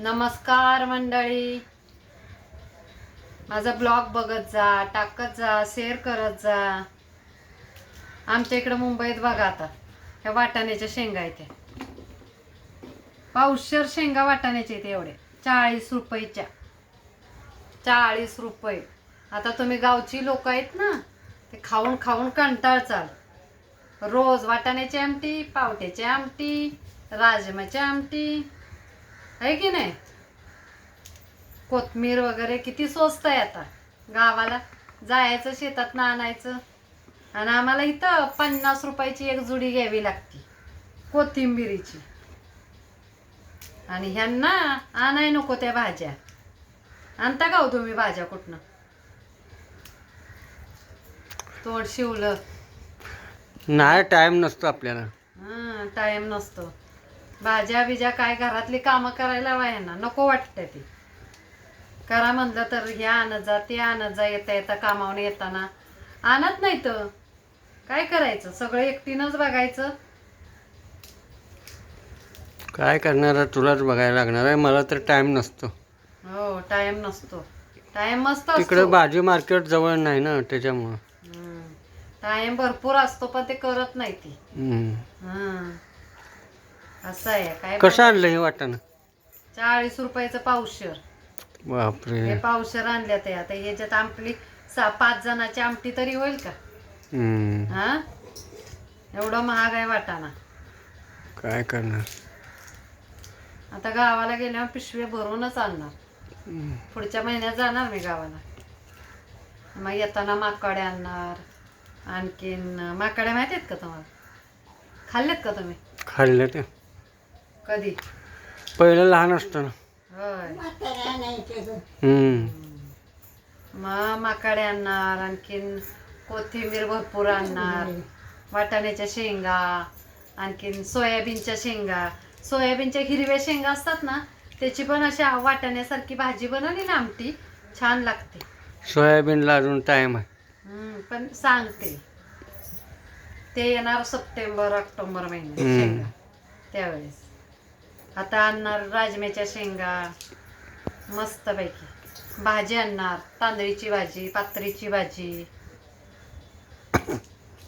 नमस्कार मंडळी. माझा ब्लॉग बघत जा टाकत जा शेअर करत जा. आमच्या इकडं मुंबईत बघा आता. ह्या वाटाण्याच्या शेंगा आहेत पावशर शेंगा वाटाण्याचे आहेत एवढे चाळीस रुपयेच्या. चाळीस रुपये. आता तुम्ही गावची लोक आहेत ना ते खाऊन खाऊन कंटाळ चाल रोज वाटाण्याची आमटी पावट्याची आमटी राजमाची आमटी आहे की नाही? कोथमीर वगैरे किती स्वस्त आहे आता. गावाला जायचं शेतात आणायचं. आणि आम्हाला इथं पन्नास रुपयाची एक जुडी घ्यावी लागती कोथिंबिरीची. आणि ह्यांना आणाय नको त्या भाज्या. आणता का हो तुम्ही भाज्या कुठनं? तोंड शिवलं. नाही टाइम नसतो आपल्याला. हा टाइम नसतो. भाज्या बिज्या काय घरातली कामं करायला हवा ना नको वाटतं ती. करा म्हणलं तर हे आणत जा ते आणत जा येता येता कामावून येताना. आणत नाही तर काय करायचं? सगळं एकटीनंच बघायचं? काय करणार आहे? तुलाच बघायला लागणार आहे. मला तर टाइम नसतो. हो टाइम नसतो. टाइम मस्त तिकडे असतो भाजी मार्केट जवळ नाही ना त्याच्यामुळं. टाइम भरपूर असतो पण ते करत नाही ती. हम्म. हा असं आहे काय कसं आणलं हे वाटाणं? चाळीस रुपयाचं पावशर. हे बापरे पावशर आणल्या ते आता ह्याच्यात आमटी सा पाच जणाची आमटी तरी होईल का? हम्म. हा? एवढं महाग आहे वाटाणा. काय करणार? आता गावाला गेल्यावर पिशव्या भरूनच आणणार. पुढच्या महिन्यात जाणार मी गावाला. मग येताना माकाड्या आणणार आणखीन माकाड्या माहिती आहेत का तुम्हाला? खाल्लेत का तुम्ही? खाल्लं ते कधी? पहिलं लहान असताना होय. हम्म. मग माकाडे आणणार आणखीन कोथिंबीर भरपूर आणणार वाटाण्याच्या शेंगा आणखीन सोयाबीनच्या शेंगा. सोयाबीनच्या हिरव्या शेंगा असतात ना त्याची पण अशा वाटाण्यासारखी भाजी बनवली ना आमटी छान लागते. सोयाबीनला अजून टाइम आहे. हम्म, पण सांगते. ते येणार सप्टेंबर ऑक्टोबर महिन्यात हम्म. शेंगा त्यावेळेस. आता आणणार राजम्याच्या शेंगा. मस्तपैकी. भाजी आणणार. तांदळीची भाजी पात्रीची भाजी.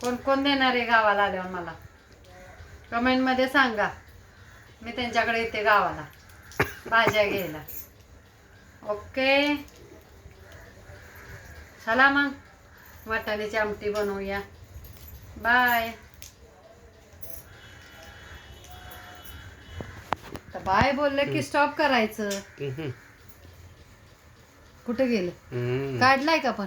कोण कोण देणार आहे गावाला आल्यावर मला? कमेंटमध्ये सांगा. मी त्यांच्याकडे येते गावाला. भाज्या घ्यायला. ओके. चला मग. वाटाण्याची आमटी बनवूया. बाय तर बाय बोलले की स्टॉप करायचं. कुठे गेले. काढलाय का पण